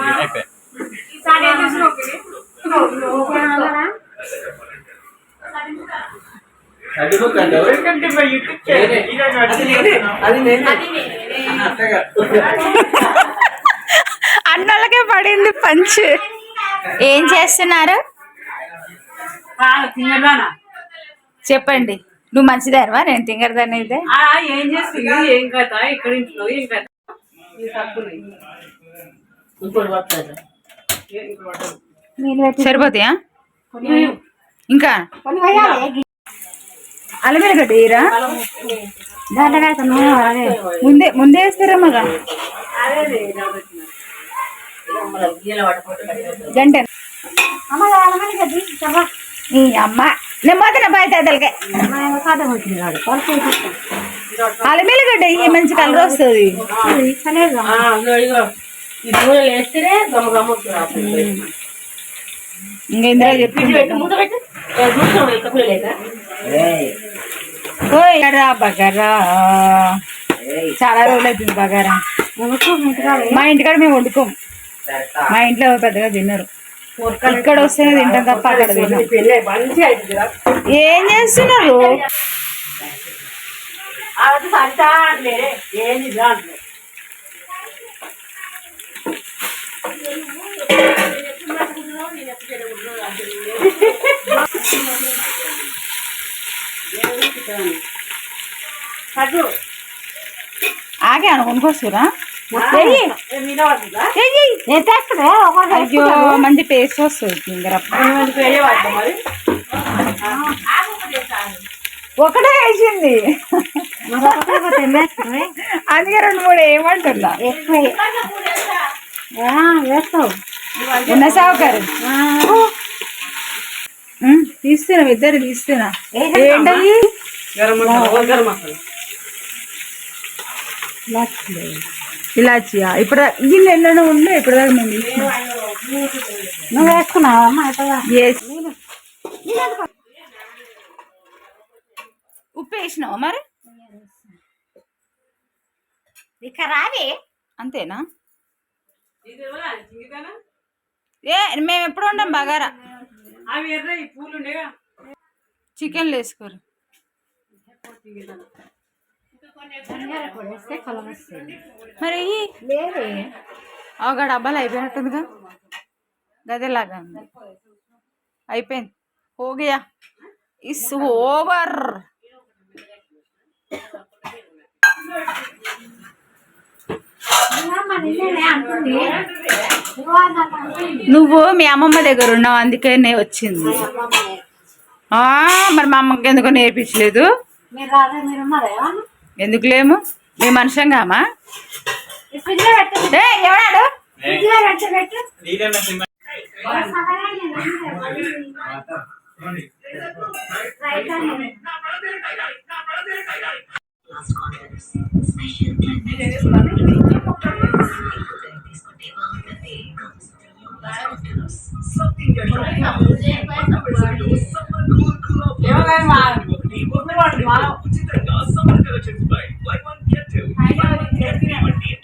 అయిపోయి అన్నోళ్ళకే పడింది పంచ్. ఏం చేస్తున్నారు? చెప్పండి. నువ్వు మంచిదానివా? నేను తింగరదాన్ని అయితే ఏం చేస్తుంది ఏం కథ? ఇక్కడ ఇంట్లో? ఏం కథ? సరిపోతాయా? ఇంకా? అల్లమే గడ్డ వేయరా? ముందే ముందే వేస్తారా మగ? గంట. ఈ అమ్మ. నేను పోతున్నా బయట అదలకే అల్లమేలు గడ్డ ఈ మంచి కలర్ వస్తుంది. ఈ నూనెలు వేస్తేనే గమ్మ ఇంకా పెట్టు బగారా బగారా. చాలా రోజులు అవుతుంది బగారా. మా ఇంటికాడ మేము వండుకోం. మా ఇంట్లో పెద్దగా తినరు ఇక్కడ వస్తేనే తింటాం తప్ప అక్కడ ఏం చేస్తున్నారు? ఆగే అనుకునికొస్తురా వినవద్దా అయ్యో మంచి టేస్ట్ వస్తుంది ఒకటే వేసింది. అందుకే రెండు మూడు ఏమంటున్నా. ఉన్న సావుకారు. ఉమ్, తీస్తున్నా ఇద్దరు తీస్తున్నా ఏంటది? ఇలాచియా? ఇప్పుడు గిన్నె ఎన్నో ఉండే ఇప్పుడు. నువ్వు వేసుకున్నావమ్మా Yes. ఉప్పు వేసినావా మరి? ఇక రావే అంతేనా? ఏ మేము ఎప్పుడు ఉండం బగారా? అవి ఎర్ర ఈ పూలు ఉండేగా చికెన్లు వేసుకోరు. మరి ఒక డబ్బాలు అయిపోయినట్టుందిగా. గదేలాగా ఉంది. అయిపోయింది. హోగియా. ఇస్ ఓవర్ అంటుంది. నువ్వు మీ అమ్మమ్మ దగ్గర ఉన్నావు అందుకనే వచ్చింది. ఆ, మరి మా అమ్మకి ఎందుకు నేర్పించలేదు? ఎందుకులేము ఎందుకు లేము? మీ మనుషంగామా ఈ ఎవడాడు? స్పెషల్ ఉచితంగా summer collections buy one get one get